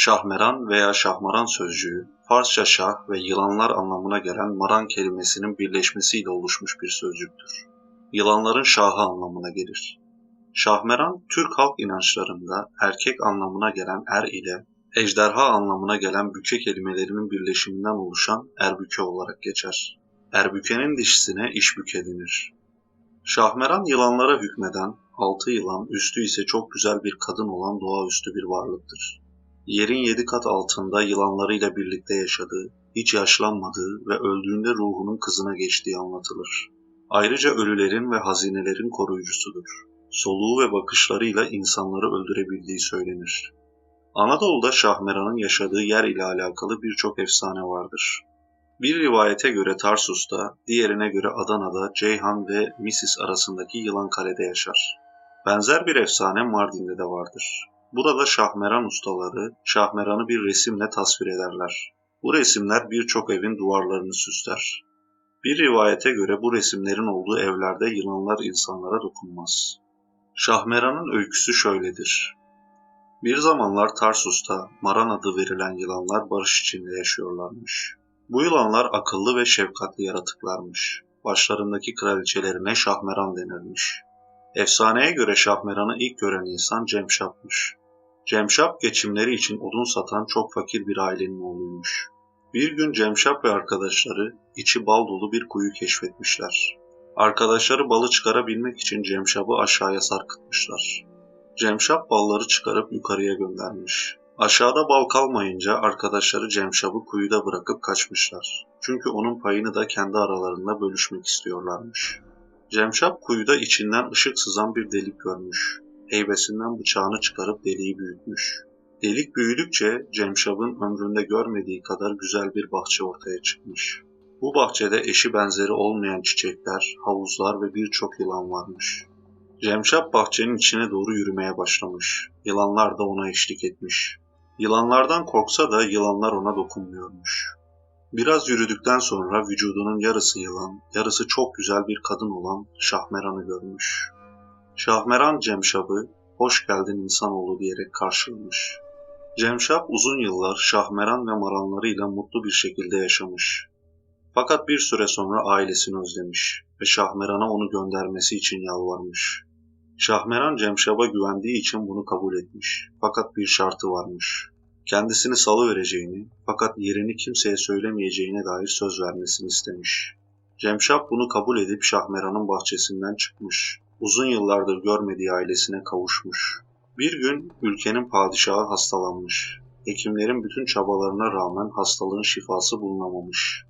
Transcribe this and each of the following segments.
Şahmeran veya şahmaran sözcüğü, Farsça şah ve yılanlar anlamına gelen maran kelimesinin birleşmesiyle oluşmuş bir sözcüktür. Yılanların şahı anlamına gelir. Şahmeran, Türk halk inançlarında erkek anlamına gelen er ile ejderha anlamına gelen büke kelimelerinin birleşiminden oluşan erbüke olarak geçer. Erbükenin dişisine işbüke denir. Şahmeran yılanlara hükmeden, altı yılan, üstü ise çok güzel bir kadın olan doğaüstü bir varlıktır. Yerin yedi kat altında yılanlarıyla birlikte yaşadığı, hiç yaşlanmadığı ve öldüğünde ruhunun kızına geçtiği anlatılır. Ayrıca ölülerin ve hazinelerin koruyucusudur. Soluğu ve bakışlarıyla insanları öldürebildiği söylenir. Anadolu'da Şahmeran'ın yaşadığı yer ile alakalı birçok efsane vardır. Bir rivayete göre Tarsus'ta, diğerine göre Adana'da Ceyhan ve Misis arasındaki Yılan Kale'de yaşar. Benzer bir efsane Mardin'de de vardır. Burada Şahmeran ustaları Şahmeran'ı bir resimle tasvir ederler. Bu resimler birçok evin duvarlarını süsler. Bir rivayete göre bu resimlerin olduğu evlerde yılanlar insanlara dokunmaz. Şahmeran'ın öyküsü şöyledir. Bir zamanlar Tarsus'ta Maran adı verilen yılanlar barış içinde yaşıyorlarmış. Bu yılanlar akıllı ve şefkatli yaratıklarmış. Başlarındaki kraliçelerine Şahmeran denirmiş. Efsaneye göre Şahmeran'ı ilk gören insan Cemşap'mış. Cemşap geçimleri için odun satan çok fakir bir ailenin oğluymuş. Bir gün Cemşap ve arkadaşları içi bal dolu bir kuyu keşfetmişler. Arkadaşları balı çıkarabilmek için Cemşap'ı aşağıya sarkıtmışlar. Cemşap balları çıkarıp yukarıya göndermiş. Aşağıda bal kalmayınca arkadaşları Cemşap'ı kuyuda bırakıp kaçmışlar. Çünkü onun payını da kendi aralarında bölüşmek istiyorlarmış. Cemşap kuyuda içinden ışık sızan bir delik görmüş. Heybesinden bıçağını çıkarıp deliği büyütmüş. Delik büyüdükçe Cemşap'ın ömründe görmediği kadar güzel bir bahçe ortaya çıkmış. Bu bahçede eşi benzeri olmayan çiçekler, havuzlar ve birçok yılan varmış. Cemşap bahçenin içine doğru yürümeye başlamış. Yılanlar da ona eşlik etmiş. Yılanlardan korksa da yılanlar ona dokunmuyormuş. Biraz yürüdükten sonra vücudunun yarısı yılan, yarısı çok güzel bir kadın olan Şahmeran'ı görmüş. Şahmeran Cemşap'ı hoş geldin insanoğlu diyerek karşılamış. Cemşap uzun yıllar Şahmeran ve maranlarıyla mutlu bir şekilde yaşamış. Fakat bir süre sonra ailesini özlemiş ve Şahmeran'a onu göndermesi için yalvarmış. Şahmeran Cemşap'a güvendiği için bunu kabul etmiş. Fakat bir şartı varmış. Kendisini salı vereceğini fakat yerini kimseye söylemeyeceğine dair söz vermesini istemiş. Cemşap bunu kabul edip Şahmeran'ın bahçesinden çıkmış. Uzun yıllardır görmediği ailesine kavuşmuş. Bir gün ülkenin padişahı hastalanmış. Hekimlerin bütün çabalarına rağmen hastalığın şifası bulunamamış.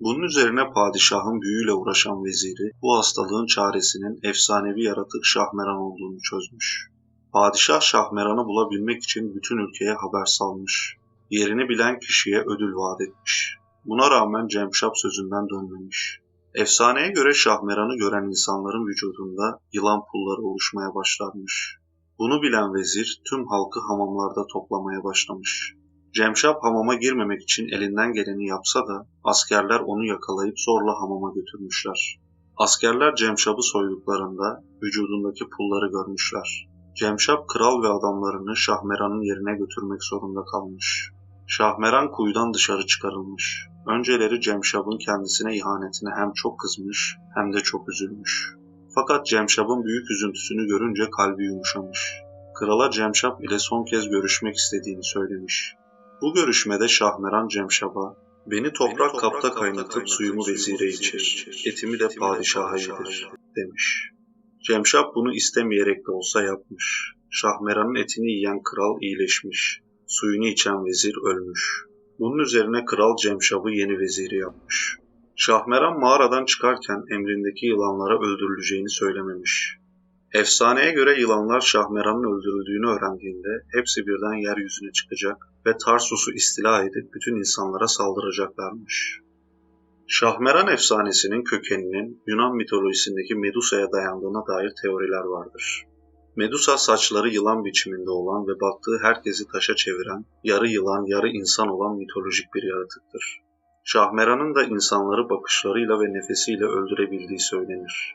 Bunun üzerine padişahın büyüyle uğraşan veziri bu hastalığın çaresinin efsanevi yaratık Şahmeran olduğunu çözmüş. Padişah Şahmeran'ı bulabilmek için bütün ülkeye haber salmış. Yerini bilen kişiye ödül vaat etmiş. Buna rağmen Cemşap sözünden dönmemiş. Efsaneye göre Şahmeran'ı gören insanların vücudunda yılan pulları oluşmaya başlarmış. Bunu bilen vezir tüm halkı hamamlarda toplamaya başlamış. Cemşap hamama girmemek için elinden geleni yapsa da askerler onu yakalayıp zorla hamama götürmüşler. Askerler Cemşap'ı soyduklarında vücudundaki pulları görmüşler. Cemşap kral ve adamlarını Şahmeran'ın yerine götürmek zorunda kalmış. Şahmeran kuyudan dışarı çıkarılmış. Önceleri Cemşap'ın kendisine ihanetine hem çok kızmış hem de çok üzülmüş. Fakat Cemşap'ın büyük üzüntüsünü görünce kalbi yumuşamış. Krala Cemşap ile son kez görüşmek istediğini söylemiş. Bu görüşmede Şahmeran Cemşap'a Beni toprak kapta kaynatıp suyumu vezire içir, etimi de padişaha yedir demiş. Cemşap bunu istemeyerek de olsa yapmış. Şahmeran'ın etini yiyen kral iyileşmiş. Suyunu içen vezir ölmüş. Bunun üzerine kral Cemşap'ı yeni veziri yapmış. Şahmeran mağaradan çıkarken emrindeki yılanlara öldürüleceğini söylememiş. Efsaneye göre yılanlar Şahmeran'ın öldürüldüğünü öğrendiğinde hepsi birden yeryüzüne çıkacak ve Tarsus'u istila edip bütün insanlara saldıracaklarmış. Şahmeran efsanesinin kökeninin Yunan mitolojisindeki Medusa'ya dayandığına dair teoriler vardır. Medusa saçları yılan biçiminde olan ve baktığı herkesi taşa çeviren, yarı yılan yarı insan olan mitolojik bir yaratıktır. Şahmeran'ın da insanları bakışlarıyla ve nefesiyle öldürebildiği söylenir.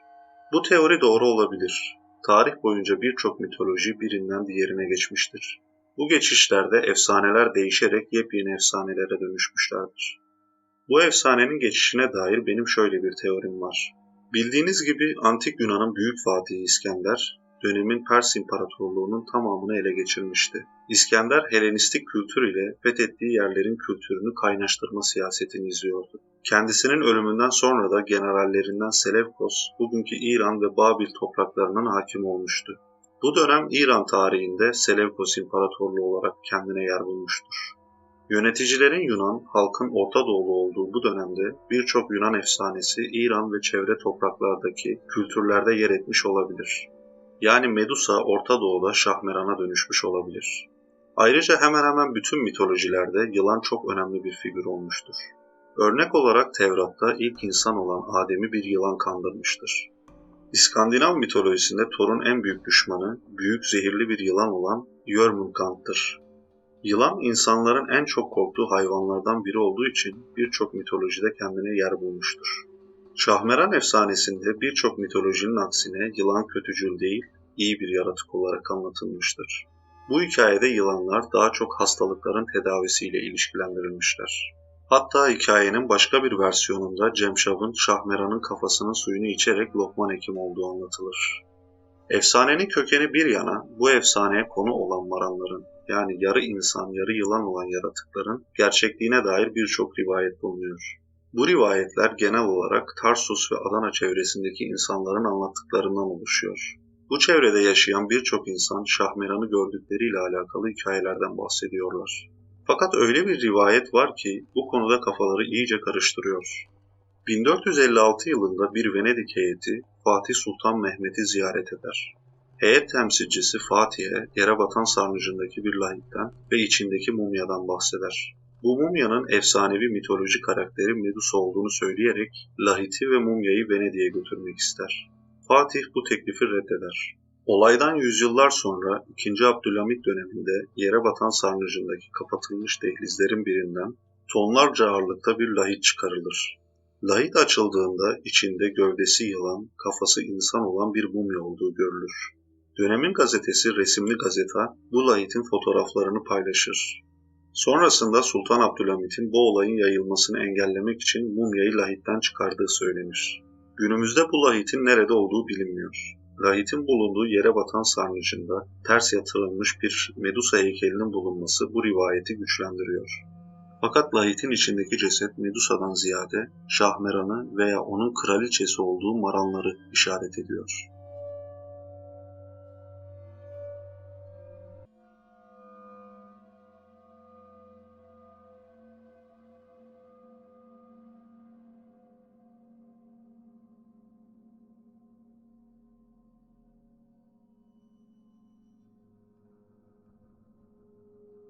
Bu teori doğru olabilir. Tarih boyunca birçok mitoloji birinden diğerine geçmiştir. Bu geçişlerde efsaneler değişerek yepyeni efsanelere dönüşmüşlerdir. Bu efsanenin geçişine dair benim şöyle bir teorim var. Bildiğiniz gibi Antik Yunan'ın büyük fatihi İskender, dönemin Pers İmparatorluğu'nun tamamını ele geçirmişti. İskender Helenistik kültür ile fethettiği yerlerin kültürünü kaynaştırma siyasetini izliyordu. Kendisinin ölümünden sonra da generallerinden Selevkos, bugünkü İran ve Babil topraklarının hakim olmuştu. Bu dönem İran tarihinde Selevkos İmparatorluğu olarak kendine yer bulmuştur. Yöneticilerin Yunan, halkın Orta Doğulu olduğu bu dönemde birçok Yunan efsanesi İran ve çevre topraklardaki kültürlerde yer etmiş olabilir. Yani Medusa Orta Doğu'da Şahmeran'a dönüşmüş olabilir. Ayrıca hemen hemen bütün mitolojilerde yılan çok önemli bir figür olmuştur. Örnek olarak Tevrat'ta ilk insan olan Adem'i bir yılan kandırmıştır. İskandinav mitolojisinde Thor'un en büyük düşmanı, büyük zehirli bir yılan olan Jörmungand'dır. Yılan insanların en çok korktuğu hayvanlardan biri olduğu için birçok mitolojide kendine yer bulmuştur. Şahmeran efsanesinde birçok mitolojinin aksine yılan kötücül değil, iyi bir yaratık olarak anlatılmıştır. Bu hikayede yılanlar daha çok hastalıkların tedavisiyle ilişkilendirilmişler. Hatta hikayenin başka bir versiyonunda Cemşab'ın Şahmeran'ın kafasının suyunu içerek Lokman Hekim olduğu anlatılır. Efsanenin kökeni bir yana bu efsaneye konu olan maranların yani yarı insan yarı yılan olan yaratıkların gerçekliğine dair birçok rivayet bulunuyor. Bu rivayetler genel olarak Tarsus ve Adana çevresindeki insanların anlattıklarından oluşuyor. Bu çevrede yaşayan birçok insan Şahmeran'ı gördükleriyle alakalı hikayelerden bahsediyorlar. Fakat öyle bir rivayet var ki bu konuda kafaları iyice karıştırıyor. 1456 yılında bir Venedik heyeti Fatih Sultan Mehmet'i ziyaret eder. Heyet temsilcisi Fatih'e yere batan sarnıcındaki bir lahitten ve içindeki mumyadan bahseder. Bu mumyanın efsanevi mitoloji karakteri Medusa olduğunu söyleyerek lahiti ve mumyayı Venedik'e götürmek ister. Fatih bu teklifi reddeder. Olaydan yüzyıllar sonra 2. Abdülhamit döneminde yere batan sarnıcındaki kapatılmış dehlizlerin birinden tonlarca ağırlıkta bir lahit çıkarılır. Lahit açıldığında içinde gövdesi yılan, kafası insan olan bir mumya olduğu görülür. Dönemin gazetesi Resimli Gazeta bu lahitin fotoğraflarını paylaşır. Sonrasında Sultan Abdülhamit'in bu olayın yayılmasını engellemek için mumyayı lahitten çıkardığı söylenir. Günümüzde bu lahitin nerede olduğu bilinmiyor. Lahitin bulunduğu yere batan sarnıcında ters yatırılmış bir Medusa heykelinin bulunması bu rivayeti güçlendiriyor. Fakat lahitin içindeki ceset Medusa'dan ziyade Şahmeran'ı veya onun kraliçesi olduğu Maranları işaret ediyor.